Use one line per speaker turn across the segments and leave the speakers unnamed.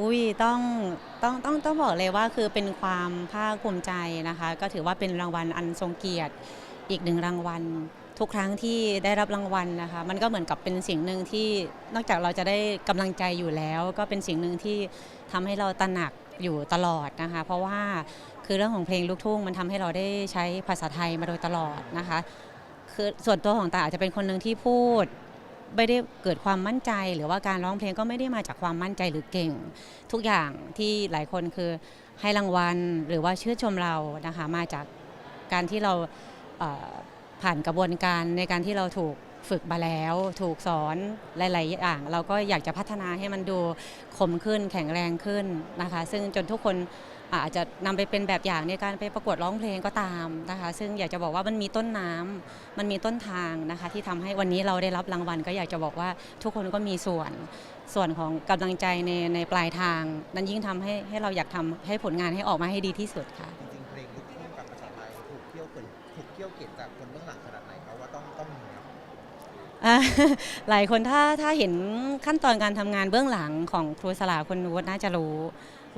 อุ้ยต้องต้องต้องต้องบอกเลยว่าคือเป็นความภาคภูมิใจนะคะ ก็ถือว่าเป็นรางวัลอันทรงเกียรติอีกหนึ่งรางวัล ทุกครั้งที่ได้รับรางวัลนะคะ มันก็เหมือนกับเป็นสิ่งหนึ่งที่นอกจากเราจะได้กำลังใจอยู่แล้ว ก็เป็นสิ่งหนึ่งที่ทำให้เราตระหนักอยู่ตลอดนะคะ เพราะว่าคือเรื่องของเพลงลูกทุ่งมันทำให้เราได้ใช้ภาษาไทยมาโดยตลอดนะคะ คือส่วนตัวของตาอาจจะเป็นคนหนึ่งที่พูด ไม่ได้เกิดความมั่นใจหรือว่าการร้องเพลงก็ไม่ได้มาจากความมั่นใจหรือเก่ง ทุกอย่างที่หลายคนคือให้รางวัลหรือว่าชื่นชมเรานะคะมาจากการที่เราผ่านกระบวนการในการที่เราถูกฝึกมาแล้ว ถูกสอนหลาย ๆ อย่าง เราก็อยากจะพัฒนาให้มันดูคมขึ้นแข็งแรงขึ้นนะคะ ซึ่งจนทุกคน อาจจะนำไปเป็นแบบอย่างในการไปประกวดร้องเพลงก็ตามนะคะ ซึ่งอยากจะบอกว่ามันมีต้นน้ำมันมีต้นทางนะคะ ที่ทำให้วันนี้เราได้รับรางวัล ก็อยากจะบอกว่าทุกคนก็มีส่วนส่วนของกำลังใจในในปลายทาง นั้นยิ่งทำให้ให้เราอยากทำให้ผลงานให้ออกมาให้ดีที่สุดค่ะ
หลา
ยคนถ้าถ้าเห็นขั้นตอนการทำงานเบื้องหลังของครูสลาคนนู้น่าจะรู้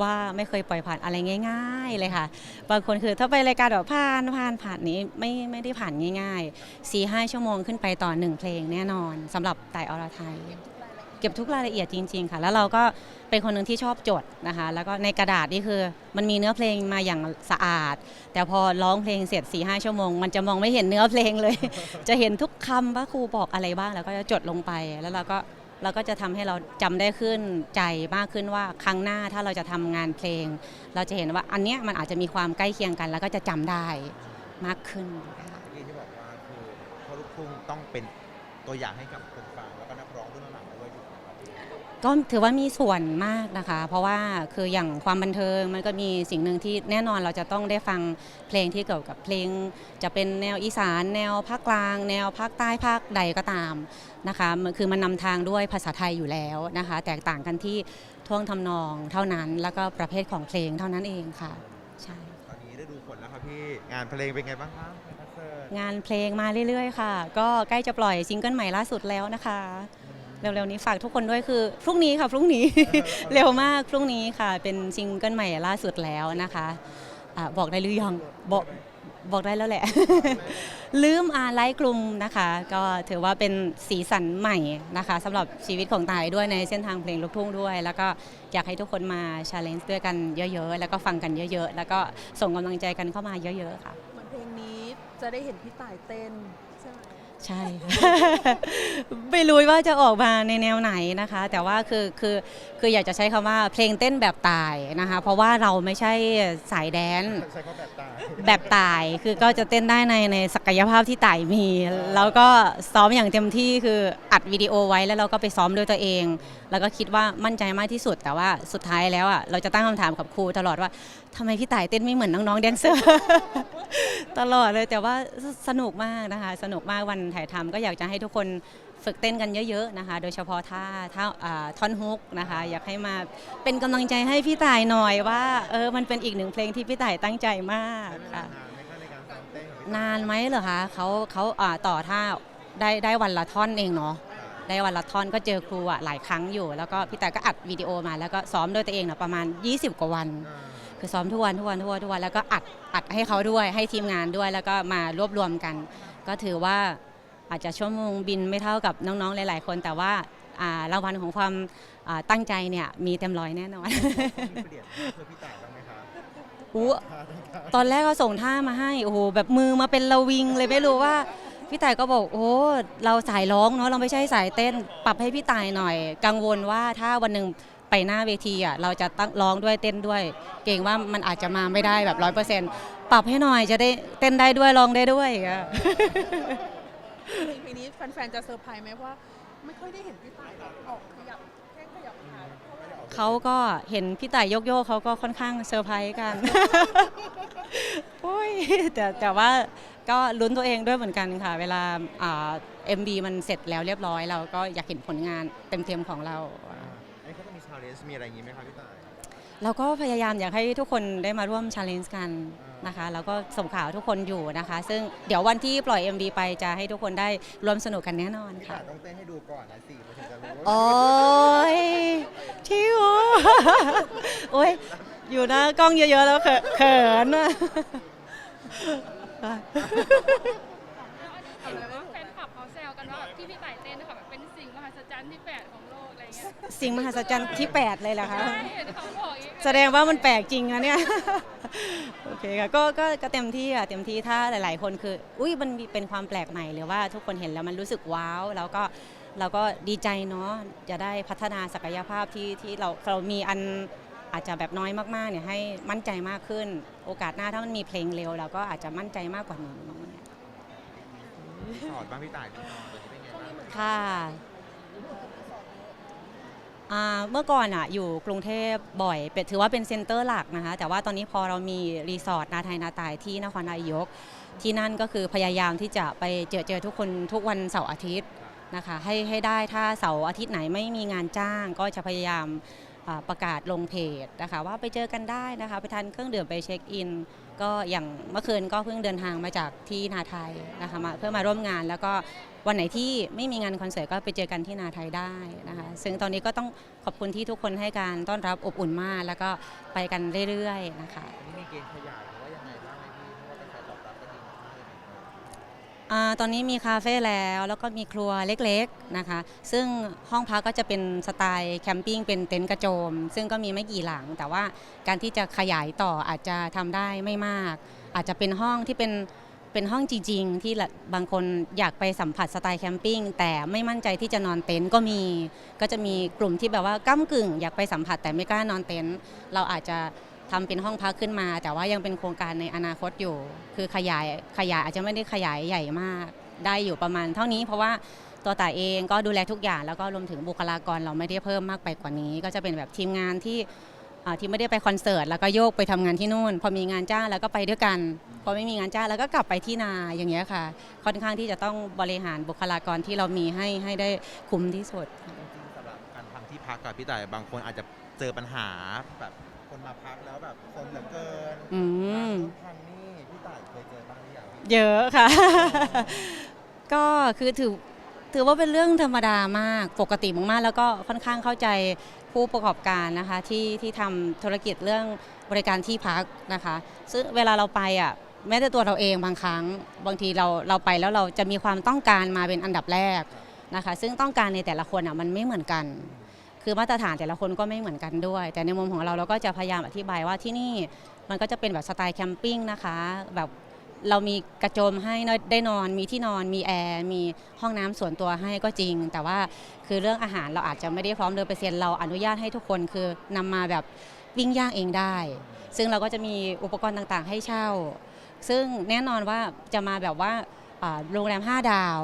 ว่าไม่เคยปล่อยผ่านอะไรง่าย ๆ เลยค่ะ บางคนคือถ้าไปรายการแบบผ่านผ่านผ่านนี้ไม่ไม่ได้ผ่านง่ายๆ4ีห้าชั่วโมงขึ้นไปต่อหนึ่งเพลงแน่นอนสำหรับไต่อรไทย เก็บทุกรายละเอียดจริง ๆ ค่ะ แล้วเราก็เป็นคนหนึ่งที่ชอบจดนะคะ แล้วก็ในกระดาษนี่คือมันมีเนื้อเพลงมาอย่างสะอาด แต่พอร้องเพลงเสร็จ4ีห้าชั่วโมง มันจะมองไม่เห็นเนื้อเพลงเลย จะเห็นทุกคำว่าครูบอกอะไรบ้าง แล้วก็จะจดลงไปแล้วเราก็เราก็จะทำให้เราจำได้ขึ้นใจมากขึ้นว่าครั้งหน้าถ้าเราจะทำงานเพลง เราจะเห็นว่าอันเนี้ยมันอาจจะมีความใกล้เคียงกัน แล้วก็จะจำได้มากขึ้น
ที่ที่บอกว่าคือพระลูกทุ่งต้องเป็นตัวอย่างให้กับคน ก็ถื
อว่ามีส่วนมากนะคะ เพราะว่าคืออย่างความบันเทิงมันก็มีสิ่งหนึ่งที่แน่นอนเราจะต้องได้ฟังเพลงที่เกี่ยวกับเพลง จะเป็นแนวอีสาน แนวภาคกลาง แนวภาคใต้ภาคใดก็ตามนะคะมันคือมันนำทางด้วยภาษาไทยอยู่แล้วนะคะ แตกต่างกันที่ท่วงทำนองเท่านั้น แล้วก็ประเภทของเพลงเท่านั้นเองค่ะใช่
ตอนนี้ได้ดูผลแล้วครับพี่งานเพลงเป็นไงบ้างครับคอนเสิร์ต
งานเพลงมาเรื่อยๆ ค่ะ ก็ใกล้จะปล่อยซิงเกิลใหม่ล่าสุดแล้วนะคะ เร็วๆนี้ฝากทุกคนด้วยคือ พรุ่งนี้ค่ะ พรุ่งนี้ เร็วมากพรุ่งนี้ค่ะ เป็นซิงเกิลใหม่ล่าสุดแล้วนะคะอะบอกได้หรือยังบอกบอกได้แล้วแหละ ลืมอาไลค์กลุ่มนะคะ ก็ถือว่าเป็นสีสันใหม่นะคะสำหรับชีวิตของตายด้วยในเส้นทางเพลงลูกทุ่งด้วย แล้วก็อยากให้ทุกคนมาชาเลนจ์ด้วยกันเยอะๆ แล้วก็ฟังกันเยอะ ๆ แล้วก็ส่งกำลังใจกันเข้ามาเยอะ ๆ ค่ะ
เหมือนเพลงนี้จะได้เห็นพี่ต่ายเต้น ใช่ไหม
ใช่ไม่รู้ว่าจะออกมาในแนวไหนนะคะ แต่ว่าคือคือคืออยากจะใช้คำว่าเพลงเต้นแบบตายนะคะ เพราะว่าเราไม่ใช่สายแดนซ์
ใช้เขาแบบตาย
แบบตายคือก็จะเต้นได้ในในศักยภาพที่ตายมี แล้วก็ซ้อมอย่างเต็มที่คืออัดวิดีโอไว้แล้วเราก็ไปซ้อมด้วยตัวเอง แล้วก็คิดว่ามั่นใจมากที่สุด แต่ว่าสุดท้ายแล้วอะเราจะตั้งคำถามกับครูตลอดว่าทำไมพี่ต่ายเต้นไม่เหมือนน้องๆแดนเซอร์ ตลอดเลยแต่ว่าสนุกมากนะคะ สนุกมากวันถ่ายทำก็อยากจะให้ทุกคนฝึกเต้นกันเยอะๆนะคะ โดยเฉพาะท่าท่าอ่าท่อนฮุกนะคะ อยากให้มาเป็นกำลังใจให้พี่ต่ายหน่อยว่าเออมันเป็นอีกหนึ่งเพลงที่พี่ต่ายตั้งใจมาก
ใช้เวลา
ค่ะ
นานไหมครับในการซ้อมเต้นของพี่
นานไหมเหรอคะเขาเขาอ่าต่อท่าได้ได้วันละท่อนเองเนาะได้วันละท่อนก็เจอครูอะหลายครั้งอยู่ แล้วก็พี่แต่ก็อัดวิดีโอมาแล้วก็ซ้อมด้วยตัวเองเนาะประมาณ 20 กว่าวัน
อ่า
คือซ้อมทุกวันทุกวันทุกวันทุกวันแล้วก็อัดอัดให้เขาด้วยให้ทีมงานด้วย แล้วก็มารวบรวมกัน ก็ถือว่าอาจจะชั่วโมงบินไม่เท่ากับน้องๆหลาย ๆ คน แต่ว่าอ่ารางวัลของความอ่าตั้งใจเนี่ยมีเต็มร้อยแน่นอน
มีเปลี่ยนเพื่อพี่ต่ายบ้างไหมครับ
อู้
ท่าต่างๆ
ตอนแรกก็ส่งท่ามาให้โอ้โหแบบมือมาเป็นระวิงเลยไม่รู้ว่าพี่ต่ายก็บอกโอ้เราสายร้องเนาะเราไม่ใช่สายเต้น ปรับให้พี่ต่ายหน่อย กังวลว่าถ้าวันหนึ่ง ไปหน้าเวทีอะเราจะตั้งร้องด้วยเต้นด้วย เก่งว่ามันอาจจะมาไม่ได้แบบร้อยเปอร์เซ็นต์ปรับให้หน่อยจะได้เต้นได้ด้วยร้องได้ด้วยอย่างเงี้ย
เพลงนี้แฟนๆจะเซอร์ไพรส์ไหมเพราะว่าไม่ค่อยได้เห็นพี่ต่ายแบบออกขยับแค่ขยับขาเท่าไหร่
เขาก็เห็นพี่ต่ายโยกโยกๆเขาก็ค่อนข้างเซอร์ไพรส์กันโอ้ยแต่แต่ว่าก็ลุ้นตัวเองด้วยเหมือนกันค่ะ เวลาเอ็มบีมันเสร็จแล้วเรียบร้อย เราก็อยากเห็นผลงานเต็มๆของเรา
อ่าอั นนี้เขาจะมีชาเลนจ์มีอะไรอย่างงี้ไหมครับพี่ต่าย
เราก็พยายามอยากให้ทุกคนได้มาร่วมชาเลนจ์กัน
อ่า
นะคะ แล้วก็ส่งข่าวทุกคนอยู่นะคะ ซึ่งเดี๋ยววันที่ปล่อย MV ไปจะให้ทุกคนได้ร่วมสนุกกันแน่นอน
พี่
ค่ะ
ต่ายต้องเต้นให้ดูก่อนนะสิมันถึงจะรู้ว่า
โอ้ยทิวโอ้ยอยู่หน้ากล้องเยอะ ๆ แล้วเขินเขินอะ
เห็นแบบว่าแฟนคลับเขาแซวกันว่าแบบที่พี่ต่าย สิ่งมหัศจรรย์ที่
8 เลยเหรอคะ
ใช่เห็นเขาบอกอย่างงี้
แสดงว่ามันแปลกจริงนะเนี่ย โอเคค่ะก็ก็ก็เต็มที่อะเต็มที่ถ้าหลาย ๆ คนคือ อุ้ยมันมีเป็นความแปลกใหม่หรือว่าทุกคนเห็นแล้วมันรู้สึกว้าวแล้วก็เราก็ดีใจเนาะจะได้พัฒนาศักยภาพที่ที่เราเรามีอันอาจจะแบบน้อยมาก ๆ เนี่ยให้มั่นใจมากขึ้น โอกาสหน้าถ้ามันมีเพลงเร็วเราก็อาจจะมั่นใจมากกว่านี้
รีสอร์ทบ้างพี่ต่ายรีสอร์ทตอนนี้เป็นไงบ้าง
ค่ะอ่า เมื่อก่อนอะอยู่กรุงเทพบ่อยเป็นถือว่าเป็นเซ็นเตอร์หลักนะคะ แต่ว่าตอนนี้พอเรามีรีสอร์ทนาไทยนาตายที่นครนายก ที่นั่นก็คือพยายามที่จะไปเจอเจอทุกคนทุกวันเสาร์อาทิตย์นะคะให้ให้ได้ถ้าเสาร์อาทิตย์ไหนไม่มีงานจ้าง ก็จะพยายามประกาศลงเพจนะคะว่าไปเจอกันได้นะคะ ไปทานเครื่องดื่มไปเช็คอิน ก็อย่างเมื่อคืนก็เพิ่งเดินทางมาจากที่นาไทยนะคะมาเพื่อมาร่วมงานแล้วก็วันไหนที่ไม่มีงานคอนเสิร์ตก็ไปเจอกันที่นาไทยได้นะคะซึ่งตอนนี้ก็ต้องขอบคุณที่ทุกคนให้การต้อนรับอบอุ่นมาก แล้วก็ไปกันเรื่อยๆนะคะ
นี่มีเกณฑ์ขยายไงบ้
อาตอนนี้มีคาเฟ่แล้วแล้วก็มีครัวเล็กๆนะคะ ซึ่งห้องพักก็จะเป็นสไตล์แคมปิ้งเป็นเต็นท์กระโจม ซึ่งก็มีไม่กี่หลัง แต่ว่าการที่จะขยายต่ออาจจะทำได้ไม่มาก อาจจะเป็นห้องที่เป็นเป็นห้องจริงๆ ที่บางคนอยากไปสัมผัสสไตล์แคมปิ้งแต่ไม่มั่นใจที่จะนอนเต็นท์ก็มี ก็จะมีกลุ่มที่แบบว่าก้ากึ่ง อยากไปสัมผัสแต่ไม่กล้านอนเต็นท์เราอาจจะ ทำเป็นห้องพักขึ้นมา แต่ว่ายังเป็นโครงการในอนาคตอยู่ คือขยายขยายอาจจะไม่ได้ขยายใหญ่มาก ได้อยู่ประมาณเท่านี้เพราะว่าตัวต่ายเองก็ดูแลทุกอย่างแล้วก็รวมถึงบุคลากรเราไม่ได้เพิ่มมากไปกว่านี้ ก็จะเป็นแบบทีมงานที่ที่ไม่ได้ไปคอนเสิร์ตแล้วก็โยกไปทำงานที่นู่น พอมีงานจ้างแล้วก็ไปด้วยกัน พอไม่มีงานจ้างแล้วก็กลับไปที่นาอย่างเงี้ยค่ะ ค่อนข้างที่จะต้องบริหารบุคลากรที่เรามีให้ให้ได้คุ้มที่สุด
สำหรับการทำที่พักกับพี่ต่ายบางคนอาจจะเจอปัญหาแบบ คนมาพักแล้วแบบคนเหลือเกิน
อืม
ทางนี่พี่ต่ายเคยเจอบ้างหรือยังพี่
เยอะค่ะ ก็คือถือถือว่าเป็นเรื่องธรรมดามากปกติมากๆ แล้วก็ค่อนข้างเข้าใจผู้ประกอบการนะคะที่ที่ทำธุรกิจเรื่องบริการที่พักนะคะ ซึ่งเวลาเราไปอะแม้แต่ตัวเราเองบางครั้ง บางทีเราเราไปแล้วเราจะมีความต้องการมาเป็นอันดับแรกนะคะ ซึ่งต้องการในแต่ละคนอะมันไม่เหมือนกัน คือมาตรฐานแต่ละคนก็ไม่เหมือนกันด้วย แต่ในมุมของเราเราก็จะพยายามอธิบายว่าที่นี่มันก็จะเป็นแบบสไตล์แคมปิ้งนะคะ แบบเรามีกระโจมให้ได้นอนมีที่นอนมีแอร์มีห้องน้ำส่วนตัวให้ก็จริง แต่ว่าคือเรื่องอาหารเราอาจจะไม่ได้พร้อมเดินเปอร์เซ็นต์เราอนุญาตให้ทุกคนคือนำมาแบบวิ่งย่างเองได้ ซึ่งเราก็จะมีอุปกรณ์ต่างๆ ให้เช่า ซึ่งแน่นอนว่าจะมาแบบว่าอ่าโรงแรม 5 ดาว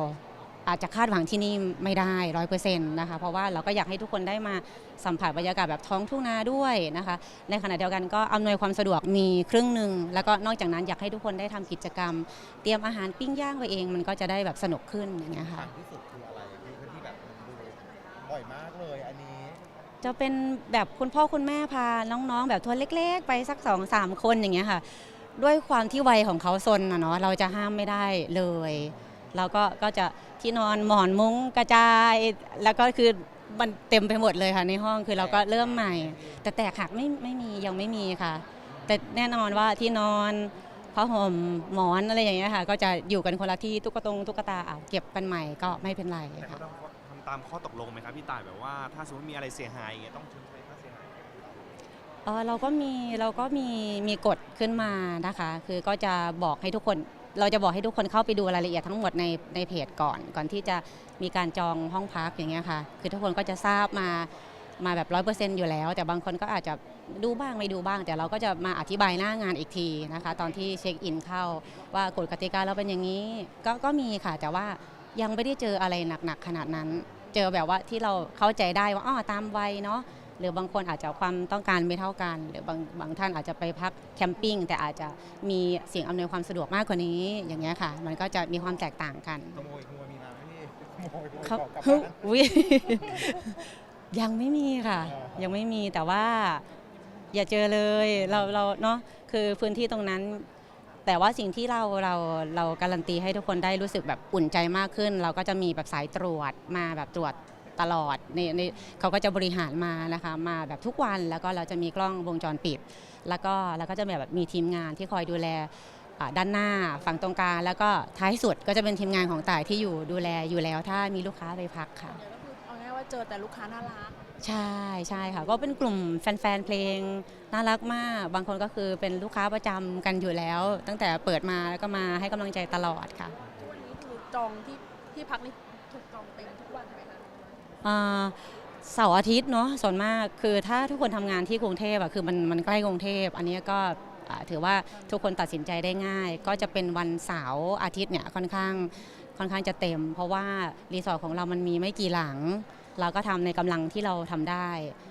อาจจะคาดหวังที่นี่ไม่ได้ร้อยเปอร์เซ็นต์นะคะเพราะว่าเราก็อยากให้ทุกคนได้มาสัมผัสบรรยากาศแบบท้องทุ่งนาด้วยนะคะ ในขณะเดียวกันก็อำนวยความสะดวกมีครึ่งหนึ่งแล้วก็นอกจากนั้นอยากให้ทุกคนได้ทำกิจกรรม เตรียมอาหารปิ้งย่างไปเอง มันก็จะได้แบบสนุกขึ้นอย่างเงี้ย
ค
ค่ะ
รั้งที่สุดคืออะไรพี่ที่แบบมันดูบ่อยมากเลยอันนี้
จะเป็นแบบคุณพ่อคุณแม่พาน้องๆ แบบทัวร์เล็ก ๆ ไปสักสองสามคนอย่างเงี้ยค่ะ ด้วยความที่วัยของเขาซนนะเนาะเราจะห้ามไม่ได้เลย เราก็ก็จะที่นอนหมอนมุ้งกระจาย แล้วก็คือมันเต็มไปหมดเลยค่ะในห้องคือเราก็เริ่มใหม่ แต่แตกหักไม่ไม่มียังไม่มีค่ะ แต่แน่นอนว่าที่นอนผ้าห่มหมอนอะไรอย่างเงี้ยค่ะ ก็จะอยู่กันคนละที่ตุ๊กตงตุ๊กตาอะเก็บกันใหม่ก็ไม่เป็นไร
แต่
ค่ะ
เขาต้องทำตามข้อตกลงไหมครับพี่ต่ายแบบว่าถ้าสมมติมีอะไรเสียหายอย่างเงี้ยต้องชดใช้ค่าเสียหาย
เออเราก็มีเราก็มีมีกฎขึ้นมานะคะ คือก็จะบอกให้ทุกคน เราจะบอกให้ทุกคนเข้าไปดูรายละเอียดทั้งหมดในในเพจก่อน ก่อนที่จะมีการจองห้องพักอย่างเงี้ยค่ะ คือทุกคนก็จะทราบมามาแบบร้อยเปอร์เซ็นต์อยู่แล้ว แต่บางคนก็อาจจะดูบ้างไม่ดูบ้าง แต่เราก็จะมาอธิบายหน้างานอีกทีนะคะ ตอนที่เช็คอินเข้าว่ากฎกติกาเราเป็นอย่างนี้ ก็ก็มีค่ะ แต่ว่ายังไม่ได้เจออะไรหนักๆขนาดนั้น เจอแบบว่าที่เราเข้าใจได้ว่าอ๋อตามวัยเนาะ หรือบางคนอาจจะความต้องการไม่เท่ากัน หรือบางบางท่านอาจจะไปพักแคมปิ้งแต่อาจจะมีสิ่งอำนวยความสะดวกมากกว่านี้อย่างเงี้ยค่ะ มันก็จะมีความแตกต่างกัน
ขโมยขโมยมีมาไหมพี่ขโมยขโมย
เขา
ของกลับ
เฮ้ย
บ้าน
อุ๊ย ยังไม่มีค่ะ
อ๋อ
ยังไม่มีแต่ว่า อย่าเจอเลยเราเราเนาะคือพื้นที่ตรงนั้น แต่ว่าสิ่งที่เราเราเราการันตีให้ทุกคนได้รู้สึกแบบอุ่นใจมากขึ้น เราก็จะมีแบบสายตรวจมาแบบตรวจ ตลอดในในเขาก็จะบริหารมานะคะมาแบบทุกวันแล้วก็เราจะมีกล้องวงจรปิด แล้วก็แล้วก็จะแบบมีทีมงานที่คอยดูแลอ่าด้านหน้าฝั่งตรงกลางแล้วก็ท้ายสุดก็จะเป็นทีมงานของต่ายที่อยู่ดูแลอยู่แล้ว ถ้ามีลูกค้าไปพักค่ะ
เดี๋ยวก็คือเอาง่ายๆว่าเจอแต่ลูกค้าน่ารัก
ใช่ใช่ค่ะ ก็เป็นกลุ่มแฟนๆเพลงน่ารักมาก บางคนก็คือเป็นลูกค้าประจำกันอยู่แล้ว ตั้งแต่เปิดมาแล้วก็มาให้กำลังใจตลอดค่ะ
ทุกวันนี้คือจองที่ที่พักนี่ถูกจองเต็มทุกวันไหมคะ
อ่า เสาร์อาทิตย์เนาะส่วนมากคือถ้าทุกคนทำงานที่กรุงเทพอะคือมันมันใกล้กรุงเทพ อันนี้ก็ถือว่าทุกคนตัดสินใจได้ง่าย ก็จะเป็นวันเสาร์อาทิตย์เนี่ยค่อนข้างค่อนข้างจะเต็ม เพราะว่ารีสอร์ทของเรามันมีไม่กี่หลัง เราก็ทำในกำลังที่เราทำได้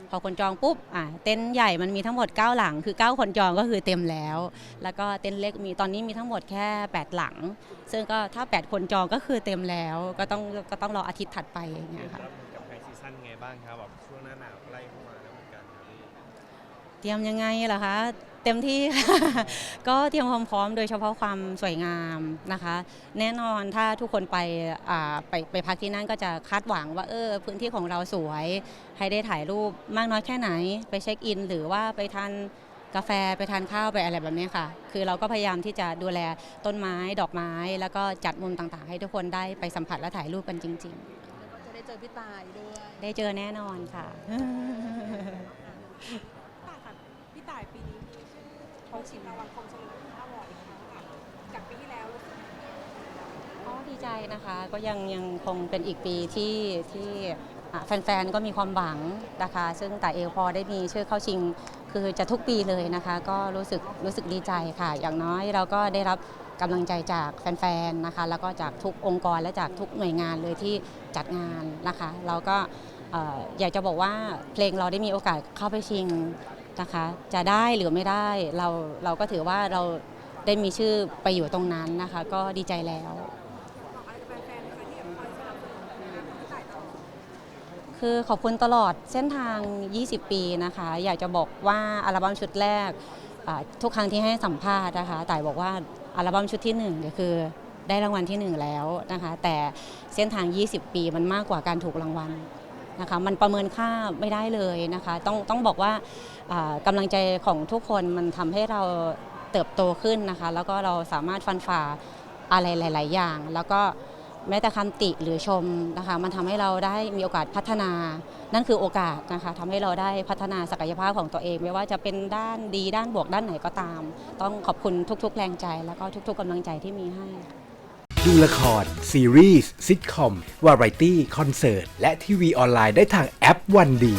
พอคนจองปุ๊บอะเต็นท์ใหญ่มันมีทั้งหมด 9 หลัง คือ 9 คนจองก็คือเต็มแล้ว แล้วก็เต็นท์เล็กมีตอนนี้มีทั้งหมดแค่ 8 หลัง ซึ่งก็ถ้า 8 คนจองก็คือเต็มแล้ว ก็ต้องก็ต้องรออาทิตย์ถัดไปอย่างเงี้ยค่ะ
รับมือกับไฮซีซั่นไงบ้างครับแบบช่วงหน้าหนาวใกล้เข้ามาแล้วเหมือนกันครับพี่
เตรียมยังไงล่ะคะ เต็มที่ค่ะก็เตรียมความพร้อมโดยเฉพาะความสวยงามนะคะ แน่นอนถ้าทุกคนไปอ่าไปไปพักที่นั่นก็จะคาดหวังว่าเออพื้นที่ของเราสวย ให้ได้ถ่ายรูปมากน้อยแค่ไหน ไปเช็คอิน หรือว่าไปทานกาแฟไปทานข้าวไปอะไรแบบนี้ค่ะ คือเราก็พยายามที่จะดูแลต้นไม้ดอกไม้ แล้วก็จัดมุมต่างๆ ให้ทุกคนได้ไปสัมผัสและถ่ายรูปกันจริง
แล้วก็จะได้ เจอพี่ตายด้วย
ๆได้เจอแน่นอนค่ะ
ต่างค่ะพี่ต่ายปีนี้มีชื่อเขาชิงรางวัลคมเฉลิมพระอวอร์ดอีกครั้งค่ะจากปีที่แล้วรู้สึก
ก็ดีใจนะคะ ก็ยังยังคงเป็นอีกปีที่ที่อะแฟนๆ ก็มีความหวังนะคะ ซึ่งแต่เอลพอได้มีชื่อเข้าชิง คือจะทุกปีเลยนะคะ ก็รู้สึกรู้สึกดีใจค่ะ อย่างน้อยเราก็ได้รับ กำลังใจจากแฟนๆนะคะ แล้วก็จากทุกองค์กรและจากทุกหน่วยงานเลยที่จัดงานนะคะ เราก็อยากจะบอกว่าเพลงเราได้มีโอกาสเข้าไปชิงนะคะ จะได้หรือไม่ได้เราเราก็ถือว่าเราได้มีชื่อไปอยู่ตรงนั้นนะคะ ก็ดีใจแล้ว
คือขอ
บคุณตลอดเส้นทาง 20 ปีนะคะ อยากจะบอกว่าอัลบั้มชุดแรกทุกครั้งที่ให้สัมภาษณ์นะคะต่ายบอกว่า อัลบั้มชุดที่1เดี๋ยคือได้รางวัลที่ 1 แล้วนะคะ แต่เส้นทาง 20 ปีมันมากกว่าการถูกรางวัลนะคะมันประเมินค่าไม่ได้เลยนะคะ ต้องต้องบอกว่าอ่ากำลังใจของทุกคนมันทำให้เราเติบโตขึ้นนะคะ แล้วก็เราสามารถฟันฝ่าอะไรหลาย ๆ อย่าง แล้วก็ แม้แต่คำติหรือชมนะคะ มันทำให้เราได้มีโอกาสพัฒนา นั่นคือโอกาสนะคะทำให้เราได้พัฒนาศักยภาพของตัวเอง ไม่ว่าจะเป็นด้านดีด้านบวกด้านไหนก็ตาม ต้องขอบคุณทุก ๆ แรงใจ แล้วก็ทุก ๆกำลังใจที่มีให้
ดูละคร ซีรีส์ซิทคอม วาไรตี้ คอนเสิร์ต และทีวีออนไลน์ได้ทางแอปวันดี